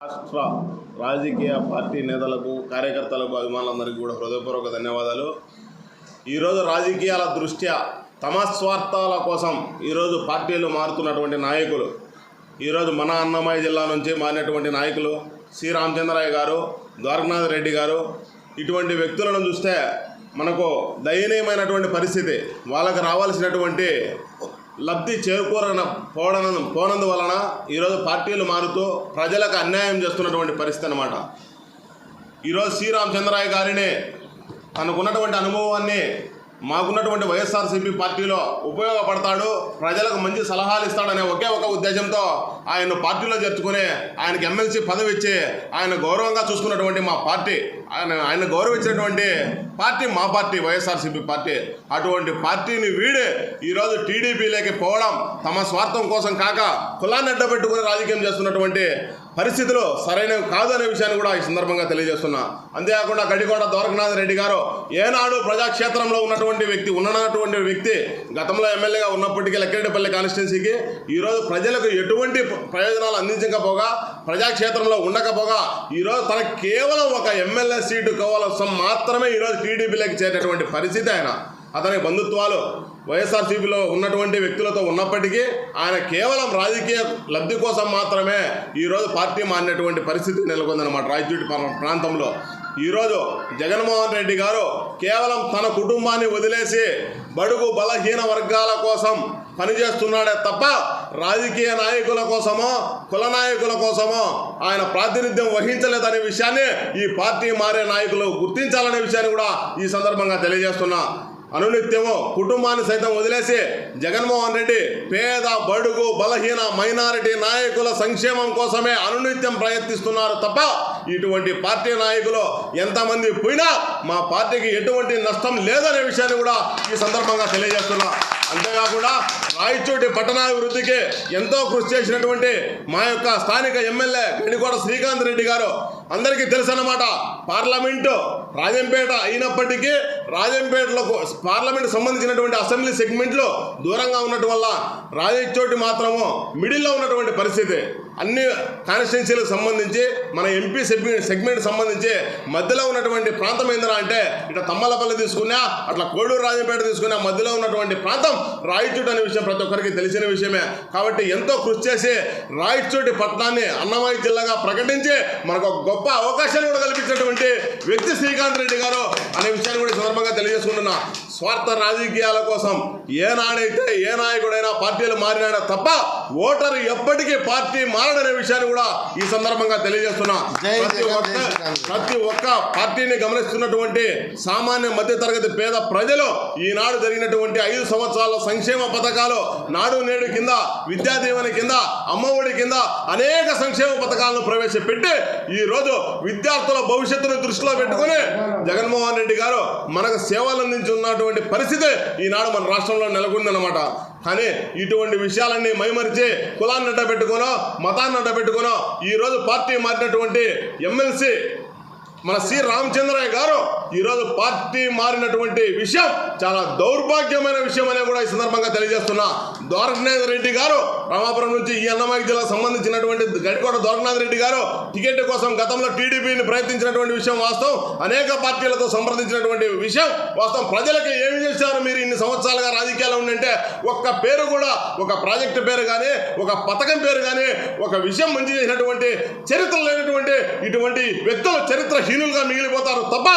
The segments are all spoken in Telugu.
రాష్ట్ర రాజకీయ పార్టీ నేతలకు కార్యకర్తలకు అభిమానులందరికీ కూడా హృదయపూర్వక ధన్యవాదాలు. ఈరోజు రాజకీయాల దృష్ట్యా తమ స్వార్థాల కోసం ఈరోజు పార్టీలు మారుతున్నటువంటి నాయకులు ఈరోజు మన అన్నమయ్య జిల్లా నుంచి మారినటువంటి నాయకులు సి. రామచంద్రయ్య గారు ద్వారకనాథ్ రెడ్డి గారు ఇటువంటి వ్యక్తులను చూస్తే మనకు దయనీయమైనటువంటి పరిస్థితి. వాళ్ళకు రావాల్సినటువంటి లబ్ధి చేకూరన పోవడం పోనందు వలన ఈరోజు పార్టీలు మారుతూ ప్రజలకు అన్యాయం చేస్తున్నటువంటి పరిస్థితి అనమాట ఈరోజు శ్రీరామచంద్రాయ గారిని తనకున్నటువంటి అనుభవాన్ని మాకున్నటువంటి వైఎస్ఆర్సీపీ పార్టీలో ఉపయోగపడతాడు ప్రజలకు మంచి సలహాలు ఇస్తాడనే ఒకే ఒక ఉద్దేశంతో ఆయన పార్టీలో చేర్చుకుని ఆయనకి ఎమ్మెల్సీ పదవి ఇచ్చి ఆయన గౌరవంగా చూసుకున్నటువంటి మా పార్టీ ఆయన ఆయన గౌరవించినటువంటి పార్టీ మా పార్టీ వైఎస్ఆర్సీపీ పార్టీ. అటువంటి పార్టీని వీడి ఈరోజు టీడీపీలోకి పోవడం తమ స్వార్థం కోసం కాక కులాన్ని అడ్డబెట్టుకుని రాజకీయం చేస్తున్నటువంటి పరిస్థితులు సరైనవి కాదు అనే విషయాన్ని కూడా ఈ సందర్భంగా తెలియజేస్తున్నా. అంతేకాకుండా గడికోట ద్వారకనాథ రెడ్డి గారు ఏనాడు ప్రజాక్షేత్రంలో ఉన్నటువంటి వ్యక్తి ఉన్నటువంటి వ్యక్తి గతంలో ఎమ్మెల్యేగా ఉన్నప్పటికీ లక్కిరెడ్డిపల్లి కాన్స్టిట్యున్సీకి ఈరోజు ప్రజలకు ఎటువంటి ప్రయోజనాలు అందించకపోగా ప్రజాక్షేత్రంలో ఉండకపోగా ఈరోజు తనకు కేవలం ఒక ఎమ్మెల్యే సీటు కోసం మాత్రమే ఈరోజు టీడీపీలోకి చేరేటువంటి పరిస్థితి ఆయన. అతని బంధుత్వాలు వైఎస్ఆర్సీపీలో ఉన్నటువంటి వ్యక్తులతో ఉన్నప్పటికీ ఆయన కేవలం రాజకీయ లబ్ధి కోసం మాత్రమే ఈరోజు పార్టీ మారినటువంటి పరిస్థితి నెలకొందన్నమాట. రాయచూటి ప్రాంతంలో. ఈరోజు జగన్మోహన్ రెడ్డి గారు కేవలం తన కుటుంబాన్ని వదిలేసి బడుగు బలహీన వర్గాల కోసం పనిచేస్తున్నాడే తప్ప రాజకీయ నాయకుల కోసమో కుల నాయకుల కోసమో ఆయన ప్రాతినిధ్యం వహించలేదనే విషయాన్ని ఈ పార్టీ మారే నాయకులు గుర్తించాలనే విషయాన్ని కూడా ఈ సందర్భంగా తెలియజేస్తున్నా. అనునిత్యము కుటుంబాన్ని సైతం వదిలేసి జగన్మోహన్ రెడ్డి పేద బడుగు బలహీన మైనారిటీ నాయకుల సంక్షేమం కోసమే అనునిత్యం ప్రయత్నిస్తున్నారు తప్ప ఇటువంటి పార్టీ నాయకులు ఎంతమంది పోయినా మా పార్టీకి ఎటువంటి నష్టం లేదనే విషయాన్ని కూడా ఈ సందర్భంగా తెలియజేస్తున్నా. అంతేకాకుండా రాయచోటి పట్టణాభివృద్ధికి ఎంతో కృషి చేసినటువంటి మా యొక్క స్థానిక ఎమ్మెల్యే గడికోట శ్రీకాంత్ రెడ్డి గారు అందరికీ తెలుసు అన్నమాట పార్లమెంటు రాజంపేట అయినప్పటికీ రాజంపేటలో పార్లమెంట్ సంబంధించినటువంటి అసెంబ్లీ సెగ్మెంట్లో దూరంగా ఉండటం వల్ల రాజచోటి మాత్రము మిడిల్లో ఉన్నటువంటి పరిస్థితి. అన్ని కాన్స్టిట్యున్సీలకు సంబంధించి మన ఎంపీ సెగ్మెంట్ సెగ్మెంట్ సంబంధించి మధ్యలో ఉన్నటువంటి ప్రాంతం ఏందిరా అంటే ఇట్లా తమ్మలపల్లి తీసుకున్నా అట్లా కోడూరు రాజంపేట తీసుకున్నా మధ్యలో ఉన్నటువంటి ప్రాంతం రాయచోటు అనే విషయం ప్రతి ఒక్కరికి తెలిసిన విషయమే. కాబట్టి ఎంతో కృషి చేసి రాయచోటి పట్టణాన్ని అన్నమయ్య జిల్లాగా ప్రకటించి మనకు ఒక గొప్ప అవకాశాన్ని కూడా కల్పించినటువంటి వ్యక్తి శ్రీకాంత్ రెడ్డి గారు అనే విషయాన్ని కూడా సందర్భంగా తెలియజేసుకుంటున్నా. స్వార్థ రాజకీయాల కోసం ఏ నాడైతే ఏ నాయకుడైనా పార్టీలు మారినాడా తప్ప ఓటరు ఎప్పటికీ పార్టీ మారడనే విషయాన్ని కూడా ఈ సందర్భంగా తెలియజేస్తున్నా ప్రతి ఒక్క. ప్రతి ఒక్క పార్టీని గమనిస్తున్నటువంటి సామాన్య మధ్యతరగతి పేద ప్రజలు ఈనాడు జరిగినటువంటి ఐదు సంవత్సరాల సంక్షేమ పథకాలు నాడు నేడు కింద విద్యా దీవెన కింద అమ్మఒడి కింద అనేక సంక్షేమ పథకాలను ప్రవేశపెట్టి ఈ రోజు విద్యార్థుల భవిష్యత్తును దృష్టిలో పెట్టుకుని జగన్మోహన్ రెడ్డి గారు మనకు సేవలు అందించున్నటువంటి పరిస్థితి ఈనాడు మన రాష్ట్రంలో నెలకొందన్నమాట. కానీ ఇటువంటి విషయాలన్నీ మైమరిచి కులాన్ని అడ్డ పెట్టుకునో మతాన్ని అడ్డ పెట్టుకునో ఈ రోజు పార్టీ మారినటువంటి ఎమ్మెల్సీ మన సి రామచంద్రయ్య గారు ఈరోజు పార్టీ మారినటువంటి విషయం చాలా దౌర్భాగ్యమైన విషయం అనే కూడా ఈ సందర్భంగా తెలియజేస్తున్నా. ద్వారకనాథ్ రెడ్డి గారు రామాపురం నుంచి ఈ అన్నమాయి జిల్లాకు సంబంధించినటువంటి గడికోట ద్వారకనాథ్ రెడ్డి గారు టికెట్ కోసం గతంలో టీడీపీని ప్రయత్నించినటువంటి విషయం వాస్తవం. అనేక పార్టీలతో సంప్రదించినటువంటి విషయం వాస్తవం. ప్రజలకు ఏమి చేశారు మీరు ఇన్ని సంవత్సరాలుగా రాజకీయాలు ఉండంటే? ఒక్క పేరు కూడా ఒక ప్రాజెక్టు పేరు కానీ ఒక పథకం పేరు కానీ ఒక విషయం మంచి చేసినటువంటి చరిత్ర లేనటువంటి ఇటువంటి వ్యక్తులు చరిత్రహీనులుగా మిగిలిపోతారు తప్ప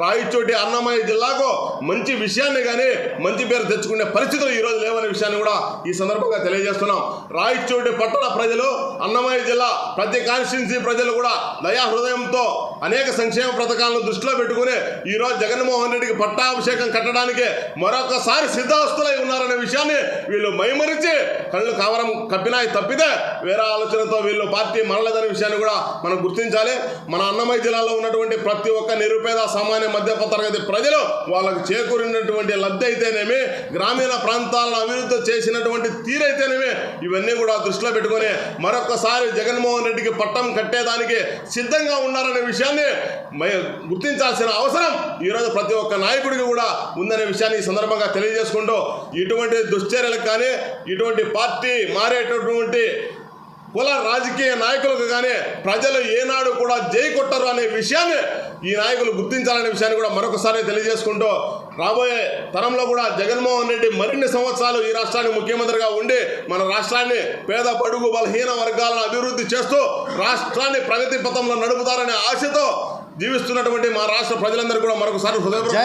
రాయచోటి అన్నమయ్య జిల్లాకు మంచి విషయాన్ని కానీ మంచి పేరు తెచ్చుకునే పరిస్థితులు ఈరోజు లేవనే విషయాన్ని కూడా ఈ సందర్భంగా తెలియజేస్తున్నాం. రాయచోటి పట్టణ ప్రజలు అన్నమయ్య జిల్లా ప్రతి కాన్స్టిట్యున్సీ ప్రజలు కూడా దయా హృదయంతో అనేక సంక్షేమ పథకాలను దృష్టిలో పెట్టుకుని ఈరోజు జగన్మోహన్ రెడ్డికి పట్టాభిషేకం కట్టడానికి మరొకసారి సిద్ధాస్తులై ఉన్నారనే విషయాన్ని వీళ్ళు మైమరిచి కళ్ళు కావరం కప్పినాయి తప్పితే వేరే ఆలోచనతో వీళ్ళు పార్టీ మరలేదనే విషయాన్ని కూడా మనం గుర్తించాలి. మన అన్నమయ్య జిల్లాలో ఉన్నటువంటి ప్రతి ఒక్క నిరుపేద సామాన్య మధ్య తరగతి ప్రజలు వాళ్ళకు చేకూరినటువంటి లబ్ధి అయితేనేమి గ్రామీణ ప్రాంతాలను అభివృద్ధి చేసినటువంటి తీరైతేనేమి ఇవన్నీ కూడా దృష్టిలో పెట్టుకొని మరొకసారి జగన్మోహన్ రెడ్డికి పట్టం కట్టేదానికి సిద్ధంగా ఉన్నారనే విషయాన్ని విషయాన్ని గుర్తించాల్సిన అవసరం ఈరోజు ప్రతి ఒక్క నాయకుడికి కూడా ఉందనే విషయాన్ని ఈ సందర్భంగా తెలియజేసుకుంటూ ఇటువంటి దుశ్చర్యలకు కానీ ఇటువంటి పార్టీ మారేటటువంటి కుల రాజకీయ నాయకులకు కానీ ప్రజలు ఏనాడు కూడా జై కొట్టరు అనే విషయాన్ని ఈ నాయకులు గుర్తించాలనే విషయాన్ని కూడా మరొకసారి తెలియజేసుకుంటూ రాబోయే తరంలో కూడా జగన్మోహన్ రెడ్డి మరిన్ని సంవత్సరాలు ఈ రాష్ట్రానికి ముఖ్యమంత్రిగా ఉండి మన రాష్ట్రాన్ని పేద పడుగు బలహీన వర్గాలను అభివృద్ధి చేస్తూ రాష్ట్రాన్ని ప్రగతి పథంలో నడుపుతారనే ఆశతో జీవిస్తున్నటువంటి మా రాష్ట్ర ప్రజలందరూ కూడా మరొకసారి హృదయపూర్వక